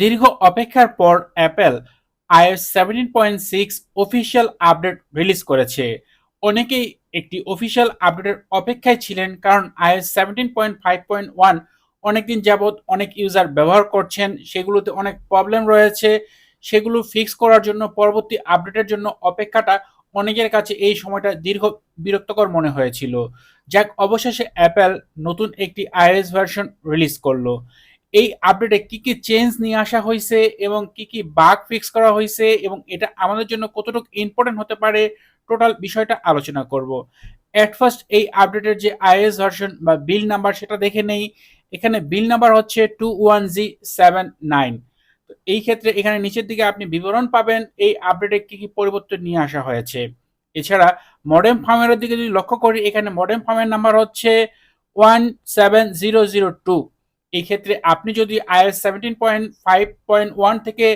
দীর্ঘ অপেক্ষার পর Apple iOS seventeen point six official update release করেছে। অনেকেই একটি অফিসিয়াল আপডেটের অপেক্ষায় ছিলেন কারণ iOS seventeen point five point one অনেকদিন যাবৎ অনেক ইউজার ব্যবহার করছেন, সেগুলোতে অনেক প্রবলেম রয়েছে, সেগুলো ফিক্স করার জন্য পরবর্তী আপডেটের জন্য অপেক্ষাটা অনেকের কাছে এই সময়টা দীর্ঘ বিরক্তকর মনে হয়েছিল। যাক, অবশেষে অ্যাপেল নতুন একটি আইএস ভার্সন রিলিজ করল। এই আপডেটে কি কি চেঞ্জ নিয়ে আসা হয়েছে এবং কি কি বাগ ফিক্স করা হয়েছে এবং এটা আমাদের জন্য কতটুকু ইম্পর্টেন্ট হতে পারে টোটাল বিষয়টা আলোচনা করব। অ্যাট ফার্স্ট এই আপডেটের যে আইএস ভার্সন বা বিল নাম্বার সেটা দেখে নেই। এখানে বিল নাম্বার হচ্ছে two one G seven nine তো এই ক্ষেত্রে এখানে নিচের দিকে আপনি বিবরণ পাবেন এই আপডেটে কি কি পরিবর্তন নিয়ে আসা হয়েছে। এছাড়া মডেম ফার্মের দিকে যদি লক্ষ্য করি, এখানে মডেম ফার্মের নাম্বার হচ্ছে one seven zero zero two এই ক্ষেত্রে আপনি যদি iOS seventeen point five point one থেকে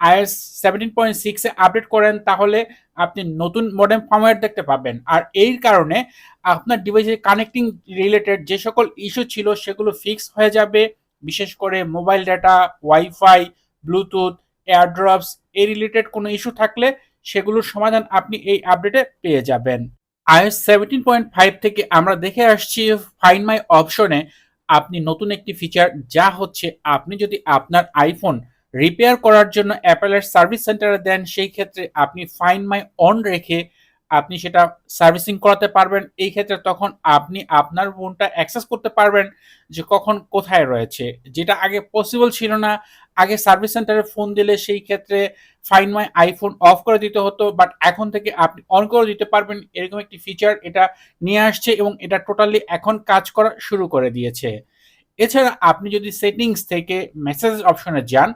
আইএস সেভেন্টিন পয়েন্ট সিক্সে আপডেট করেন, তাহলে আপনি নতুন মডেম ফার্মওয়্যার দেখতে পাবেন। আর এই কারণে আপনার ডিভাইসের কানেক্টিং রিলেটেড যে সকল ইস্যু ছিল, সেগুলো ফিক্স হয়ে যাবে। বিশেষ করে mobile data wifi bluetooth airdrops এই রিলেটেড কোনো ইস্যু থাকলে সেগুলোর সমাধান আপনি এই আপডেটে পেয়ে যাবেন। আইএস সেভেন্টিন পয়েন্ট ফাইভ থেকে আমরা দেখে আসছি ফাইন মাই অপশনে আপনি নতুন একটি ফিচার যা হচ্ছে আপনি যদি আপনার আইফোন রিপেয়ার করার জন্য অ্যাপেলের সার্ভিস সেন্টারে দেন, সেই ক্ষেত্রে আপনি ফাইন মাই অন রেখে আপনি সেটা সার্ভিসিং করাতে পারবেন। এই ক্ষেত্রে তখন আপনি আপনার ফোনটা অ্যাক্সেস করতে পারবেন যে কখন কোথায় রয়েছে। যেটা আগে পসিবল ছিল না আগে সার্ভিস সেন্টারে ফোন দিলে সেই ক্ষেত্রে ফাইন মাই আইফোন অফ করে দিতে হতো বাট এখন থেকে আপনি অন করে দিতে পারবেন। এরকম একটি ফিচার এটা নিয়ে আসছে এবং এটা টোটালি এখন কাজ করা শুরু করে দিয়েছে। এছাড়া আপনি যদি সেটিংস থেকে মেসেজ অপশনে যান,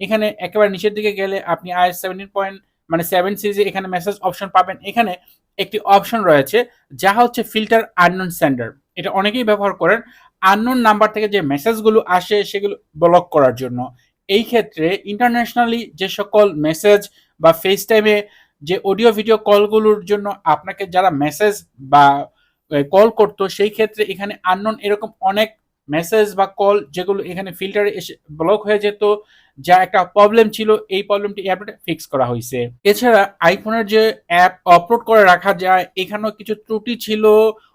এখানে একেবারে নিচের দিকে গেলে আপনি আই সেভেন্টিন পয়েন্ট মানে সেভেন সিরিজে এখানে মেসেজ অপশন পাবেন। এখানে একটি অপশন রয়েছে, যা হচ্ছে ফিল্টার আননোন সেন্ডার এটা অনেকেই ব্যবহার করেন। আননোন নাম্বার থেকে যে মেসেজগুলো আসে, সেগুলো ব্লক করার জন্য। এই ক্ষেত্রে ইন্টারন্যাশনালি যে সকল মেসেজ বা ফেস টাইমে যে অডিও ভিডিও কলগুলোর জন্য আপনাকে যারা মেসেজ বা কল করতো, সেই ক্ষেত্রে এখানে আননোন এরকম অনেক মেসেজ বা কল যেগুলো এখানে ফিল্টারে এসে ব্লক হয়ে যেত, যা একটা প্রবলেম ছিল, এই প্রবলেমটি অ্যাপটা ফিক্স করা হয়েছে। এছাড়া আইফোনের যে অ্যাপ আপলোড করে রাখা যায়, এখানেও কিছু ত্রুটি ছিল।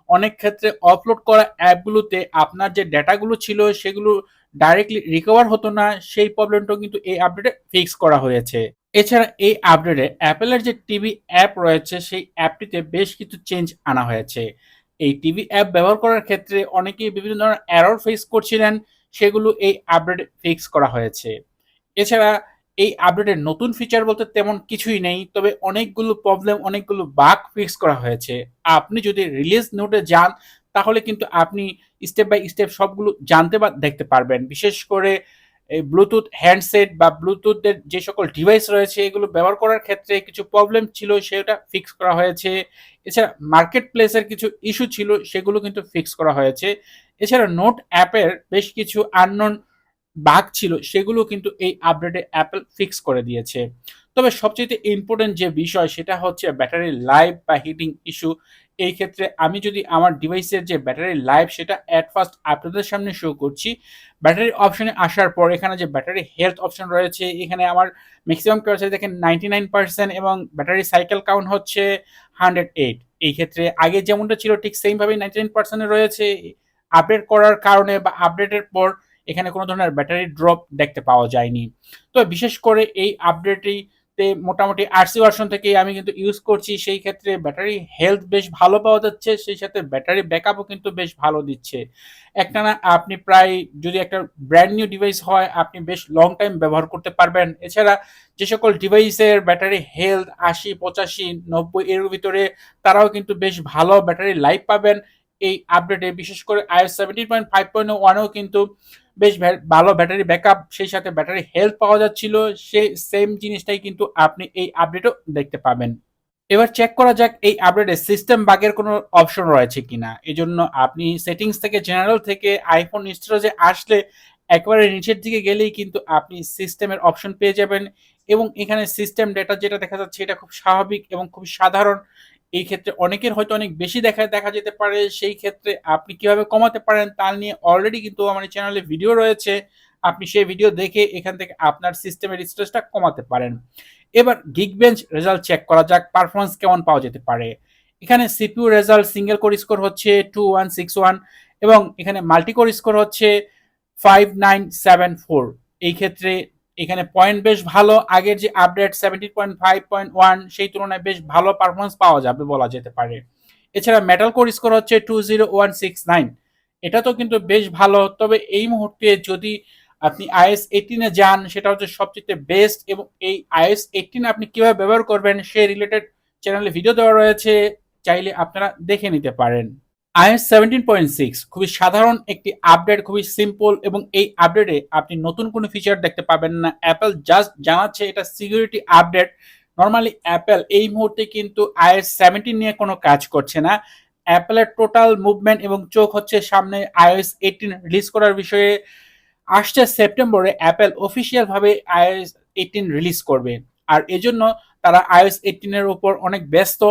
অনেক ক্ষেত্রে আপলোড করা অ্যাপগুলোতে আপনার যে ডেটাগুলো ছিল, সেগুলো ডাইরেক্টলি রিকভার হতো না, সেই প্রবলেমটাও কিন্তু এই আপডেটে ফিক্স করা হয়েছে। এছাড়া এই আপডেটে অ্যাপেলের যে টিভি অ্যাপ রয়েছে, সেই অ্যাপটিতে বেশ কিছু চেঞ্জ আনা হয়েছে। এই টিভি অ্যাপ ব্যবহার করার ক্ষেত্রে অনেকেই বিভিন্ন ধরনের এরর ফেস করছিলেন, সেগুলো এই আপডেটে ফিক্স করা হয়েছে। এছাড়া এই আপডেটের নতুন ফিচার বলতে তেমন কিছুই নেই, তবে অনেকগুলো প্রবলেম অনেকগুলো বাগ ফিক্স করা হয়েছে। আপনি যদি রিলিজ নোটে যান, তাহলে কিন্তু আপনি স্টেপ বাই স্টেপ সবগুলো জানতে বা দেখতে পারবেন। বিশেষ করে এই ব্লুটুথ হ্যান্ডসেট বা ব্লুটুথের যে সকল ডিভাইস রয়েছে, এগুলো ব্যবহার করার ক্ষেত্রে কিছু প্রবলেম ছিল, সেটা ফিক্স করা হয়েছে। এছাড়া মার্কেট প্লেসের কিছু ইস্যু ছিল, সেগুলো কিন্তু ফিক্স করা হয়েছে। এছাড়া নোট অ্যাপের বেশ কিছু আননোন বাঘ ছিল, সেগুলো কিন্তু এই আপডেটে অ্যাপেল ফিক্স করে দিয়েছে। তবে সবচেয়ে ইম্পর্টেন্ট যে বিষয়, সেটা হচ্ছে ব্যাটারি লাইফ বা হিটিং ইস্যু এই ক্ষেত্রে আমি যদি আমার ডিভাইসের যে ব্যাটারি লাইফ সেটা অ্যাট ফার্স্ট আপনাদের সামনে শো করছি ব্যাটারি অপশনে আসার পর এখানে যে ব্যাটারি হেলথ অপশন রয়েছে, এখানে আমার ম্যাক্সিমাম ক্যাপাসিটি দেখেন নাইনটি নাইন পার্সেন্ট এবং ব্যাটারি সাইকেল কাউন্ট হচ্ছে হান্ড্রেড এইট এই ক্ষেত্রে আগে যেমনটা ছিল ঠিক সেমভাবেই নাইনটি নাইন রয়েছে। আপডেট করার কারণে বা আপডেটের পর এখানে কোনো ধরনের ব্যাটারি ড্রপ দেখতে পাওয়া যায়নি। তো বিশেষ করে এই আপডেটটি তে মোটামুটি আরসি ভার্সন থেকে আমি কিন্তু ইউজ করছি। সেই ক্ষেত্রে ব্যাটারি হেলথ বেশ ভালো পাওয়া যাচ্ছে, সেই সাথে ব্যাটারি ব্যাকআপও কিন্তু বেশ ভালো দিচ্ছে। একটানা আপনি প্রায় যদি একটা ব্র্যান্ড নিউ ডিভাইস হয়, আপনি বেশ লং টাইম ব্যবহার করতে পারবেন। এছাড়া যে সকল ডিভাইসের ব্যাটারি হেলথ আশি, পঁচাশি, নব্বই এর ভিতরে তারাও কিন্তু বেশ ভালো ব্যাটারি লাইফ পাবেন। এই আপডেটে বিশেষ করে iOS seventeen point five point ওয়ানেও কিন্তু বেশ ভালো ব্যাটারি ব্যাকআপ, সেই সাথে ব্যাটারি হেলথ পাওয়া যাচ্ছিল, সে সেম জিনিসটাই কিন্তু আপনি এই আপডেটও দেখতে পাবেন। এবার চেক করা যাক এই আপডেটে সিস্টেম বাগের কোনো অপশন রয়েছে কিনা। এই জন্য আপনি সেটিংস থেকে জেনারেল থেকে আইফোন স্টোরেজে আসলে একবারে নিচের দিকে গেলেই কিন্তু আপনি সিস্টেমের অপশন পেয়ে যাবেন এবং এখানে সিস্টেম ডেটা যেটা দেখা যাচ্ছে, এটা খুব স্বাভাবিক এবং খুব সাধারণ। এই ক্ষেত্রে অনেকের হয়তো অনেক বেশি দেখা দেখা যেতে পারে। সেই ক্ষেত্রে আপনি কীভাবে কমাতে পারেন তা নিয়ে অলরেডি কিন্তু আমার চ্যানেলে ভিডিও রয়েছে। আপনি সেই ভিডিও দেখে এখান থেকে আপনার সিস্টেমের স্ট্রেসটা কমাতে পারেন। এবার গিগ বেঞ্চ রেজাল্ট চেক করা যাক পারফরমেন্স কেমন পাওয়া যেতে পারে। এখানে CPU result single core score হচ্ছে টু ওয়ান সিক্স ওয়ান এবং এখানে মাল্টি কোর স্কোর হচ্ছে ফাইভ নাইন সেভেন ফোর এই ক্ষেত্রে এখানে পয়েন্ট বেশ ভালো। আগের যে update seventeen point five point one সেই তুলনায় বেশ ভালো পারফরমেন্স পাওয়া যাবে বলা যেতে পারে। এছাড়া মেটাল কোর স্কোর হচ্ছে two zero one six nine এটা তো কিন্তু বেশ ভালো। তবে এই মুহূর্তে যদি আপনি আইএস এইটিনে যান, সেটা হচ্ছে সবচেয়ে বেস্ট এবং এই আইএস এইটিন আপনি কীভাবে ব্যবহার করবেন সে রিলেটেড চ্যানেলে ভিডিও দেওয়া রয়েছে, চাইলে আপনারা দেখে নিতে পারেন। আইএস সেভেন্টিন পয়েন্ট সিক্স খুবই সাধারণ, একটি আপডেট খুবই সিম্পল এবং এই আপডেটে আপনি নতুন কোনো ফিচার দেখতে পাবেন না। অ্যাপেল জাস্ট জানাচ্ছে এটা সিকিউরিটি আপডেট নর্মালি অ্যাপেল এই মুহূর্তে কিন্তু আইএস সেভেন্টিন নিয়ে কোনো কাজ করছে না। অ্যাপেলের টোটাল মুভমেন্ট এবং চোখ হচ্ছে সামনে আইএস এইটিন রিলিজ করার বিষয়ে। আসছে সেপ্টেম্বরে অ্যাপেল অফিসিয়াল ভাবে আইএস এইটিন রিলিজ করবে। আর এজন্য তারা আইএস এইটিনের উপর অনেক ব্যস্ত।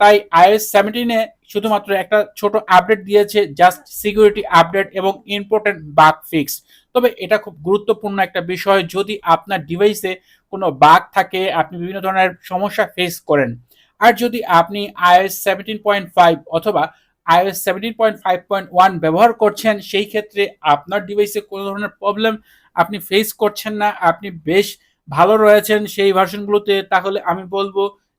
তাই আইএস সেভেন্টিনে শুধুমাত্র একটা ছোট আপডেট দিয়েছে জাস্ট সিকিউরিটি আপডেট এবং ইম্পর্টেন্ট বাগ ফিক্স তবে এটা খুব গুরুত্বপূর্ণ একটা বিষয়, যদি আপনার ডিভাইসে কোনো বাগ থাকে, আপনি বিভিন্ন ধরনের সমস্যা ফেস করেন। আর যদি আপনি আইএস সেভেন্টিন পয়েন্ট ফাইভ অথবা iOS seventeen point five point one ব্যবহার করছেন, সেই ক্ষেত্রে আপনার ডিভাইসে কোনো ধরনের প্রবলেম আপনি ফেস করছেন না, আপনি বেশ ভালো রয়েছেন সেই ভার্সনগুলোতে তাহলে আমি বলব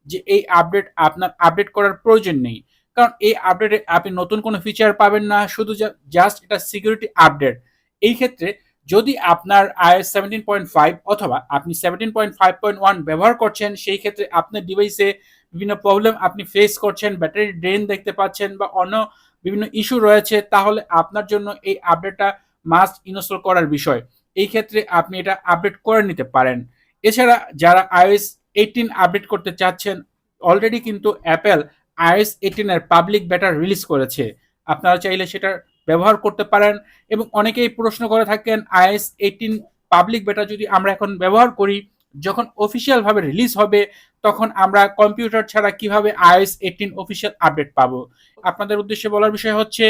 যে এই আপডেট আপনার আপডেট করার প্রয়োজন নেই। কারণ এই আপডেটে আপনি নতুন কোনো ফিচার পাবেন না, শুধু জাস্ট এটা সিকিউরিটি আপডেট এই ক্ষেত্রে যদি আপনার আইএস সেভেন্টিন পয়েন্ট ফাইভ অথবা আপনি seventeen point five point one ব্যবহার করছেন, সেই ক্ষেত্রে আপনার ডিভাইসে বিভিন্ন প্রবলেম আপনি ফেস করছেন ব্যাটারি ড্রেন দেখতে পাচ্ছেন বা অন্য বিভিন্ন ইস্যু রয়েছে, তাহলে আপনার জন্য এই আপডেটটা মাস্ট ইনস্টল করার বিষয়। এই ক্ষেত্রে আপনি এটা আপডেট করে নিতে পারেন। এছাড়া যারা আইএস এইটিন আপডেট করতে চাচ্ছেন অলরেডি কিন্তু অ্যাপেল আইএস এইটিনের পাবলিক বেটা রিলিজ করেছে। আপনারা চাইলে সেটা ব্যবহার করতে পারেন এবং অনেকেই প্রশ্ন করে থাকেন আইএস এইটিন পাবলিক বেটা যদি আমরা এখন ব্যবহার করি, যখন অফিসিয়াল ভাবে রিলিজ হবে, তখন আমরা কম্পিউটার ছাড়া কীভাবে আইএস এইটিন অফিসিয়াল আপডেট পাবো? আপনাদের উদ্দেশ্যে বলার বিষয় হচ্ছে,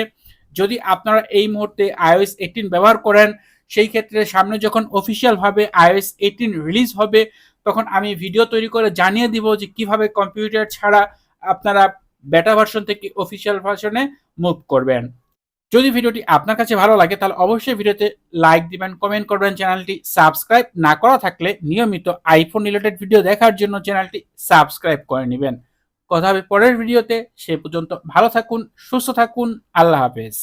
যদি আপনারা এই মুহূর্তে আইওএস এইটিন ব্যবহার করেন, সেই ক্ষেত্রে সামনে যখন অফিসিয়াল ভাবে আইওএস এইটিন রিলিজ হবে তখন আমি ভিডিও তৈরি করে জানিয়ে দিব যে কীভাবে কম্পিউটার ছাড়া আপনারা বেটা ভার্সন থেকে অফিসিয়াল ভার্সনে মুভ করবেন। যদি ভিডিওটি আপনার কাছে ভালো লাগে, তাহলে অবশ্যই ভিডিওতে লাইক দিবেন কমেন্ট করবেন চ্যানেলটি সাবস্ক্রাইব না করা থাকলে নিয়মিত আইফোন রিলেটেড ভিডিও দেখার জন্য চ্যানেলটি সাবস্ক্রাইব করে নেবেন। কথা হবে পরের ভিডিওতে সে পর্যন্ত ভালো থাকুন, সুস্থ থাকুন, আল্লাহ হাফেজ।